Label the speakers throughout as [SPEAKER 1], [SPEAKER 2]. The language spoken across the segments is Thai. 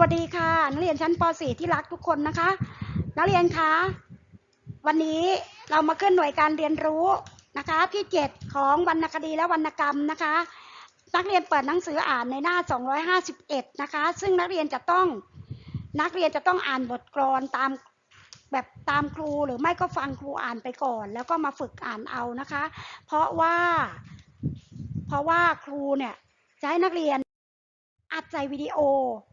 [SPEAKER 1] วัสดีค่ะ นักเรียนชั้นป .4 ที่รักทุกคนนะคะ นักเรียนคะวันนี้เรามาขึ้นหน่วยการเรียนรู้นะคะ ที่ 7 ของวรรณคดีและวรรณกรรมนะคะ นักเรียนเปิดหนังสืออ่านในหน้า 251 นะคะ ซึ่งนักเรียนจะต้องนักเรียนจะต้องอ่านบทกลอนตามแบบตามครูหรือไม่ก็ฟังครูอ่านไปก่อน แล้วก็มาฝึกอ่านเอานะคะ เพราะว่า เพราะว่าครูเนี่ยจะให้นักเรียน อัดใส่วิดีโอ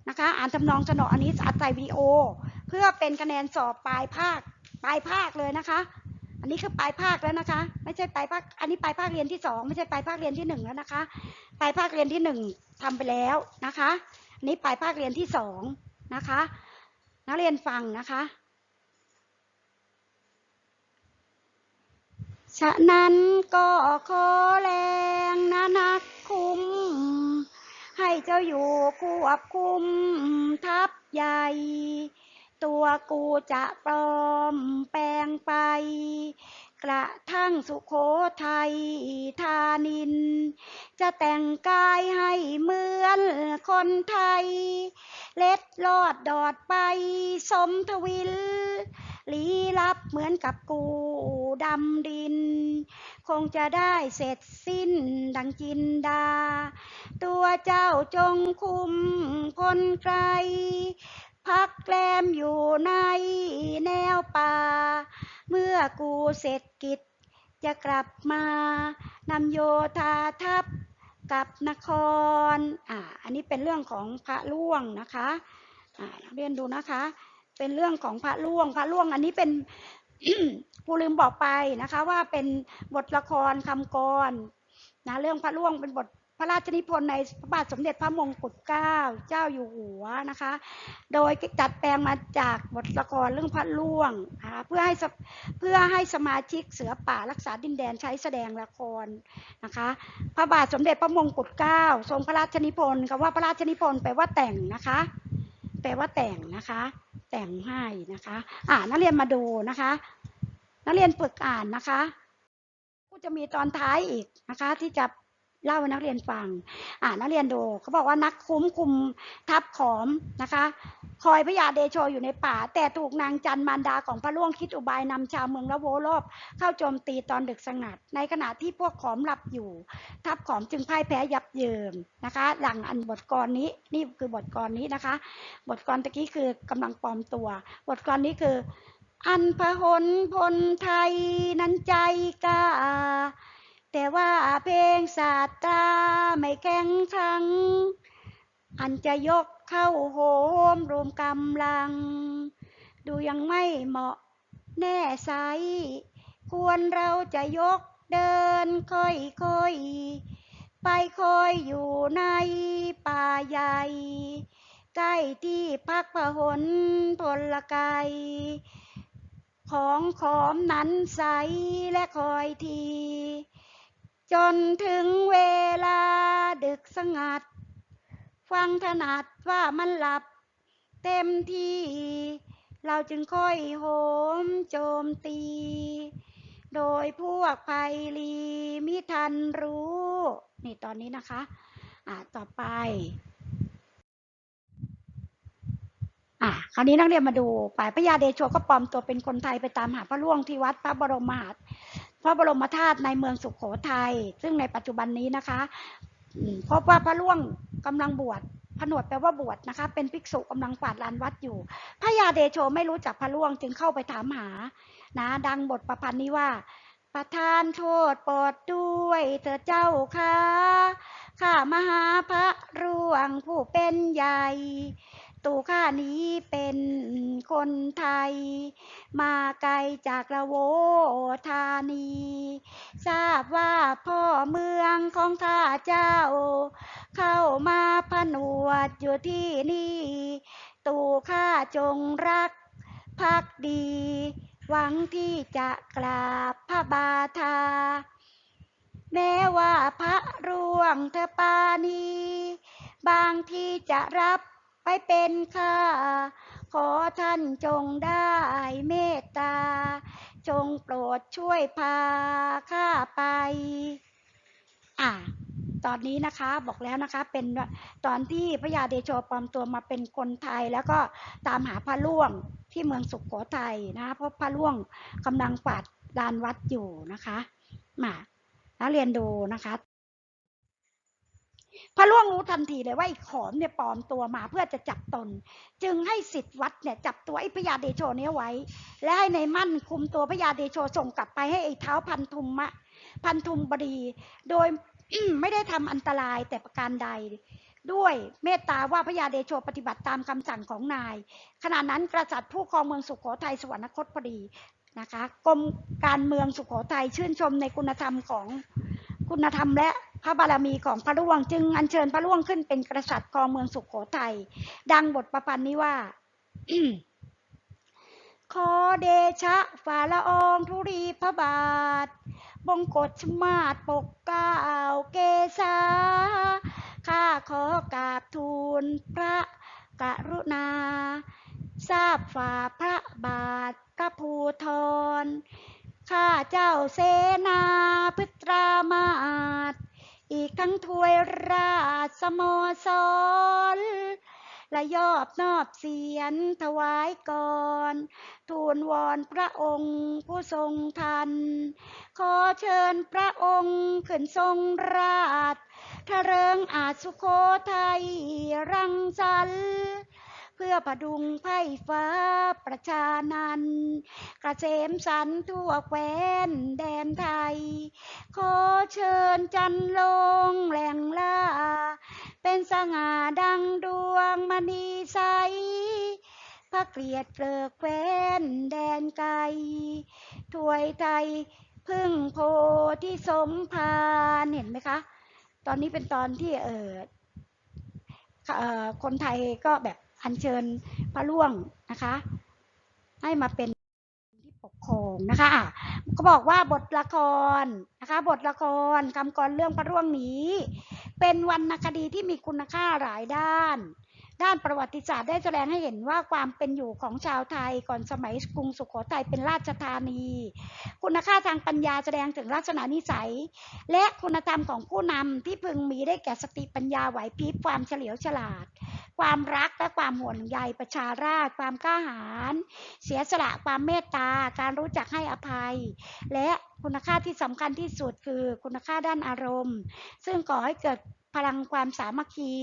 [SPEAKER 1] นะคะ อ่านทำนองสนออันนี้อัดใส่วิดีโอ เพื่อเป็นคะแนนสอบปลายภาคปลายภาคเลยนะคะ อันนี้คือปลายภาคแล้วนะคะ ไม่ใช่ปลายภาค อันนี้ปลายภาคเรียนที่สองไม่ใช่ปลายภาคเรียนที่หนึ่งแล้วนะคะ ปลายภาคเรียนที่หนึ่งทำไปแล้วนะคะ อันนี้ปลายภาคเรียนที่สองนะคะ นักเรียนฟังนะคะฉะนั้นก็ขอแรงนะนักคุ้ม ให้เจ้าอยู่ควบคุมทัพใหญ่ ตัวกูจะปลอมแปลงไป กระทั่งสุโขทัยธานิน จะแต่งกายให้เหมือนคนไทย เล็ดลอดดอดไปสมทวินลี้ลับเหมือนกับกูดำดิ คงจะได้เสร็จสิ้นดังจินดา ตัวเจ้าจงคุมคนไกล พักแกลมอยู่ในแนวป่า เมื่อกูเสร็จกิจจะกลับมานำโยธาทัพกับนคร อ่า อันนี้เป็นเรื่องของพระล่วงนะคะ อ่า นักเรียนดูนะคะ เป็นเรื่องของพระล่วง พระล่วงอันนี้เป็น ครูลืมบอกไปนะคะ ว่าเป็นบทละครคำกรนะเรื่องพระล่วงเป็นบทพระราชนิพนธ์ในพระบาทสมเด็จพระมงกุฎเกล้าเจ้าอยู่หัวนะคะ โดยจัดแปลงมาจากบทละครเรื่องพระล่วงนะคะเพื่อให้เพื่อให้สมาชิกเสือป่ารักษาดินแดนใช้แสดงละครนะคะ พระบาทสมเด็จพระมงกุฎเกล้าทรงพระราชนิพนธ์คำว่าพระราชนิพนธ์แปลว่าแต่งนะคะ แปลว่าแต่งนะคะ แต่งให้นะคะ อ่านักเรียนมาดูนะคะ นักเรียนฝึกอ่านนะคะก็จะมีตอนท้ายอีกนะคะ ที่จะเล่าให้นักเรียนฟัง อ่านักเรียนดูเขาบอกว่านักคุ้มคุมทับขอมนะคะ คอยพระยาเดโชอยู่ในป่า แต่ถูกนางจันมารดาของพระล่วงคิดอุบายนำชาวเมืองละโวรอบเข้าโจมตีตอนดึกสงัด ในขณะที่พวกขอมหลับอยู่ ทัพขอมจึงพ่ายแพ้ยับเยินนะคะ หลังอันบทกรนี้นี่คือบทกรนี้นะคะ บทกรตะกี้คือกำลังปลอมตัว บทกรนี้คือ อันพหนพลไทยนั้นใจกล้าแต่ว่าเพลงศาสตราไม่แข็งครังอันจะยก เข้าโหมรวมกำลัง ดูยังไม่เหมาะแน่ใส ควรเราจะยกเดินค่อยๆไปคอยอยู่ในป่าใหญ่ ใกล้ที่พักพหนพลไกยของขอมนั้นใสและคอยที จนถึงเวลาดึกสงัด ฟังถนัดว่ามันหลับ เต็มที่ เราจึงค่อยโหมโจมตี โดยพวกภัยลีมิทันรู้ นี่ตอนนี้นะคะ อ่าต่อไป อะคราวนี้นักเรียนมาดูป่ายพระยาเดโชก็ปลอมตัวเป็นคนไทยไปตามหาพระล่วงที่วัดพระบรมมหาพระบรมธาตุในเมืองสุขโขทัยซึ่งในปัจจุบันนี้นะคะพบว่าพระล่วง กำลังบวชผนวดแปลว่าบวชนะคะ เป็นภิกษุกำลังกวาดลานวัดอยู่พระยาเดโชไม่รู้จักพระล่วงจึงเข้าไปถามหา นะ ดังบทประพันธ์นี้ว่า ประทานโทษโปรดด้วยเถิดเจ้าค่ะข้ามหาพระร่วงผู้เป็นใหญ่ตูข้านี้เป็นคนไทย มาไกลจากละโวธานี ทราบว่าพ่อเมืองของข้าเจ้า เข้ามาผนวดอยู่ที่นี่ ตู่ข้าจงรักพักดี หวังที่จะกราบพระบาทา แม้ว่าพระร่วงเธอปานี บางที่จะรับไปเป็นข้า ขอท่านจงได้เมตตา จงโปรดช่วยพาข้าไป อะ ตอนนี้นะคะ บอกแล้วนะคะเป็นตอนที่พระยาเดโชปลอมตัวมาเป็นคนไทย แล้วก็ตามหาพระล่วงที่เมืองสุขโขทัยนะเพราะพระล่วงกำลังกวาดลานวัดอยู่นะคะมาแล้วเรียนดูนะคะพระล่วงรู้ทันทีเลยว่าไอ้ขอมเนี่ยปลอมตัวมาเพื่อจะจับตน จึงให้สิทธิ์วัดเนี่ยจับตัวไอ้พระยาเดโชเนี้ไว้ และให้ในมั่นคุมตัวพระยาเดโชส่งกลับไปให้ไอ้เท้าพันธุมะพันธุมบดี โดย ไม่ได้ทำอันตรายแต่ประการใด ด้วยเมตตาว่าพระยาเดโชปฏิบัติตามคำสั่งของนาย ขณะนั้นกษัตริย์ผู้ครองเมืองสุขโขทัยสวรรคตพอดีนะคะกรมการเมืองสุขโขทัยชื่นชมในคุณธรรมของคุณธรรมและพระบารมีของพระร่วง จึงอัญเชิญพระร่วงขึ้นเป็นกษัตริย์ครองเมืองสุขโขทัยดังบทประพันธ์นี้ว่าขอเดชะฝ่าละอองธุรีพระบาท บงกฎชมาศปกเก้าเกษาข้าขอกราบทูลพระกรุณา ทราบฝ่าพระบาทพระภูทรข้าเจ้าเสนาพิตรามาศอีกทั้งถวยราชสโมสรและยอบนอบเสียนถวายก่อนทูลวอนพระองค์ผู้ทรงทัน ขอเชิญพระองค์ขึ้นทรงราชทะเริงอาจสุโขทัยรังสรรเพื่อพดุงไพ่ฟ้าประชานันกระเสมสันทั่วแคว้นแดนไทย ขอเชิญจันลงแหล่งล่า เป็นสง่าดังดวงมณีใส พระเกลียดเกลือแคว้นแดนไกลถวยไทยพึ่งโพธิสมภารเห็นไหมคะ ตอนนี้เป็นตอนที่เออคนไทยก็แบบอัญเชิญพระล่วงนะคะ ให้มาเป็นที่ปก ครองนะคะอะก็บอกว่าบทละครนะคะ บทละครคำกรเรื่องพระร่วงนี้ เป็นวรรณคดีที่มีคุณค่าหลายด้าน ด้านประวัติศาสตร์ได้แสดงให้เห็นว่าความเป็นอยู่ของชาวไทยก่อนสมัยกรุงสุโขทัยเป็นราชธานี คุณค่าทางปัญญาแสดงถึงลักษณะนิสัย และคุณธรรมของผู้นำที่พึงมีได้แก่สติปัญญาไหวพริบความเฉลียวฉลาดความรักและความห่วงใยประชาราษฎร์ความกล้าหาญเสียสละความเมตตา การรู้จักให้อภัย และคุณค่าที่สำคัญที่สุดคือคุณค่าด้านอารมณ์ ซึ่งก่อให้เกิดพลังความสามัคคี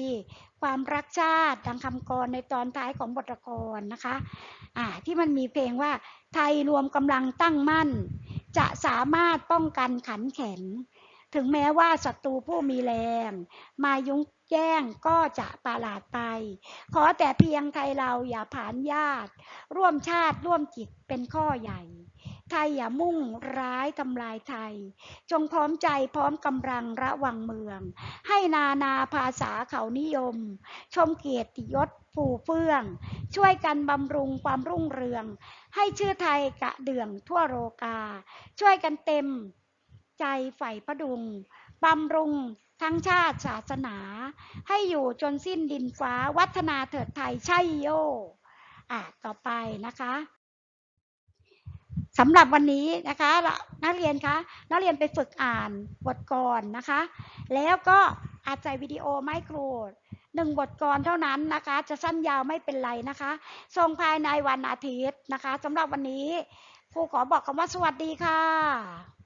[SPEAKER 1] ความรักชาติดังคำกรในตอนท้ายของบทละครนะคะอ่าที่มันมีเพลงว่าไทยรวมกำลังตั้งมั่น จะสามารถป้องกันขันแข็ง ถึงแม้ว่าศัตรูผู้มีแรง มายุงแย่งก็จะประหลาดไป ขอแต่เพียงไทยเราอย่าผานญาติ ร่วมชาติร่วมจิตเป็นข้อใหญ่ ไทยอย่ามุ่งร้ายทำลายไทย จงพร้อมใจพร้อมกำลังระวังเมือง ให้นานาภาษาเขานิยม ชมเกียรติยศผูเฟื่อง ช่วยกันบำรุงความรุ่งเรือง ให้ชื่อไทยกะเดื่องทั่วโลกา ช่วยกันเต็ม ใจใฝ่ประดุงบำรุงทั้งชาติศาสนา ให้อยู่จนสิ้นดินฟ้าวัฒนาเถิดไทยใช่โยอะต่อไปนะคะสำหรับวันนี้นะคะนักเรียนคะนักเรียนไปฝึกอ่านบทกรนะคะ แล้วก็อาจใจวิดีโอไม่ครหนึ่งบทกรเท่านั้นนะคะ จะสั้นยาวไม่เป็นไรนะคะส่งภายในวันอาทิตย์นะคะสำหรับวันนี้ครูขอบอกคำว่าสวัสดีค่ะ